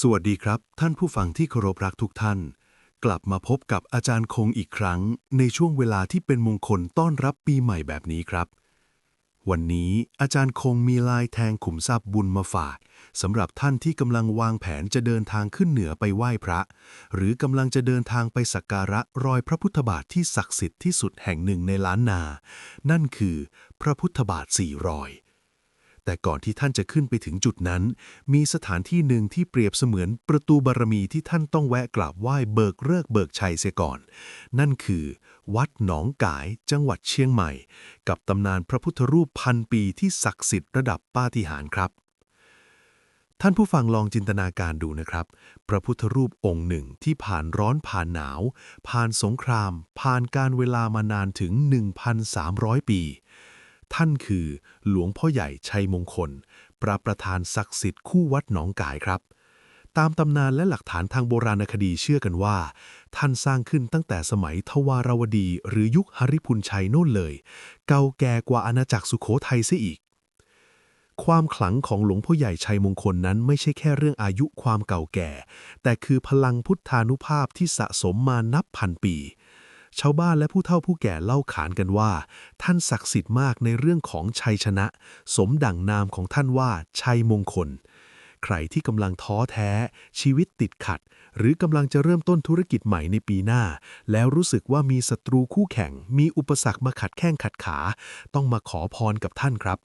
สวัสดีครับ ท่านผู้ฟังที่เคารพรักทุกท่าน กลับมาพบกับอาจารย์คงอีกครั้ง ในช่วงเวลาที่เป็นมงคลต้อนรับปีใหม่แบบนี้ครับ วันนี้อาจารย์คงมีลายแทงขุมทรัพย์บุญมาฝากสำหรับท่านที่กำลังวางแผนจะเดินทางขึ้นเหนือไปไหว้พระ หรือกำลังจะเดินทางไปสักการะรอยพระพุทธบาทที่ศักดิ์สิทธิ์ที่สุดแห่งหนึ่งในล้านนา นั่นคือ พระพุทธบาทสี่รอย แต่ก่อนที่ท่านจะขึ้นไปถึงจุดนั้น มีสถานที่หนึ่งที่เปรียบเสมือนประตูบารมีที่ท่านต้องแวะกราบไหว้เบิกเลิกเบิกชัยเสียก่อน นั่นคือ วัดหนองกายจังหวัดเชียงใหม่ กับตำนานพระพุทธรูปพันปีที่ศักดิ์สิทธิ์ระดับปาฏิหาริย์ครับท่านผู้ฟังลองจินตนาการดูนะครับ พระพุทธรูปองค์หนึ่งที่ผ่านร้อนผ่านหนาว ผ่านสงคราม ผ่านการเวลามานานถึง 1,300 ปี ท่านคือหลวงพ่อใหญ่ชัยมงคลประประธานศักดิ์สิทธิ์คู่วัดหนองกายครับ ตามตำนานและหลักฐานทางโบราณคดีเชื่อกันว่า ท่านสร้างขึ้นตั้งแต่สมัยทวารวดี หรือยุคหริพุนชัยโน่นเลย เก่าแก่กว่าอาณาจักรสุโขทัยเสียอีกความขลังของหลวงพ่อใหญ่ชัยมงคลนั้นไม่ใช่แค่เรื่องอายุความเก่าแก่ แต่คือพลังพุทธานุภาพที่สะสมมานับพันปี ชาวบ้านและผู้เฒ่าผู้แก่เล่าขานกันว่า ท่านศักดิ์สิทธิ์มากในเรื่องของชัยชนะ สมดั่งนามของท่านว่าชัยมงคล ใครที่กำลังท้อแท้ ชีวิตติดขัด หรือกำลังจะเริ่มต้นธุรกิจใหม่ในปีหน้า แล้วรู้สึกว่ามีศัตรูคู่แข่ง มีอุปสรรคมาขัดแข้งขัดขา ต้องมาขอพรกับท่านครับ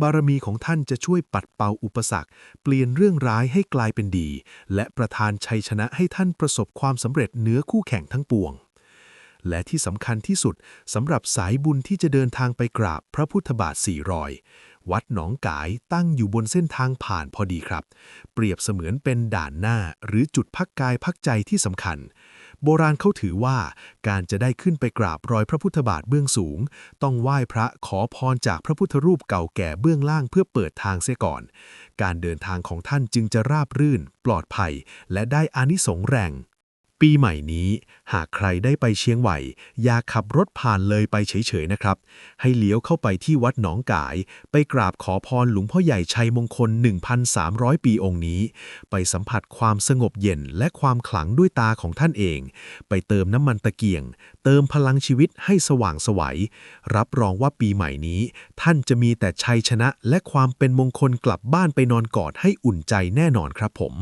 บารมีของท่านจะช่วยปัดเป่าอุปสรรค เปลี่ยนเรื่องร้ายให้กลายเป็นดี และประทานชัยชนะให้ท่านประสบความสำเร็จเหนือคู่แข่งทั้งปวง และที่สำคัญที่สุดสำหรับสายบุญที่จะเดินทางไปกราบพระพุทธบาทสี่รอย วัดหนองกายตั้งอยู่บนเส้นทางผ่านพอดีครับ เปรียบเสมือนเป็นด่านหน้าหรือจุดพักกายพักใจที่สำคัญ โบราณเขาถือว่าการจะได้ขึ้นไปกราบรอยพระพุทธบาทเบื้องสูง ต้องไหว้พระขอพรจากพระพุทธรูปเก่าแก่เบื้องล่างเพื่อเปิดทางเสียก่อน การเดินทางของท่านจึงจะราบรื่น ปลอดภัย และได้อานิสงส์แรง ปีใหม่นี้ หากใครได้ไปเชียงใหม่อย่าขับรถผ่านเลยไปเฉยๆนะครับ ให้เลี้ยวเข้าไปที่วัดหนองกาย ไปกราบขอพรหลวงพ่อใหญ่ชัยมงคล 1,300 ปีองค์นี้ ไปสัมผัสความสงบเย็นและความขลังด้วยตาของท่านเอง ไปเติมน้ำมันตะเกียง เติมพลังชีวิตให้สว่างสวัย รับรองว่าปีใหม่นี้ ท่านจะมีแต่ชัยชนะและความเป็นมงคลกลับบ้านไปนอนกอดให้อุ่นใจแน่นอนครับผม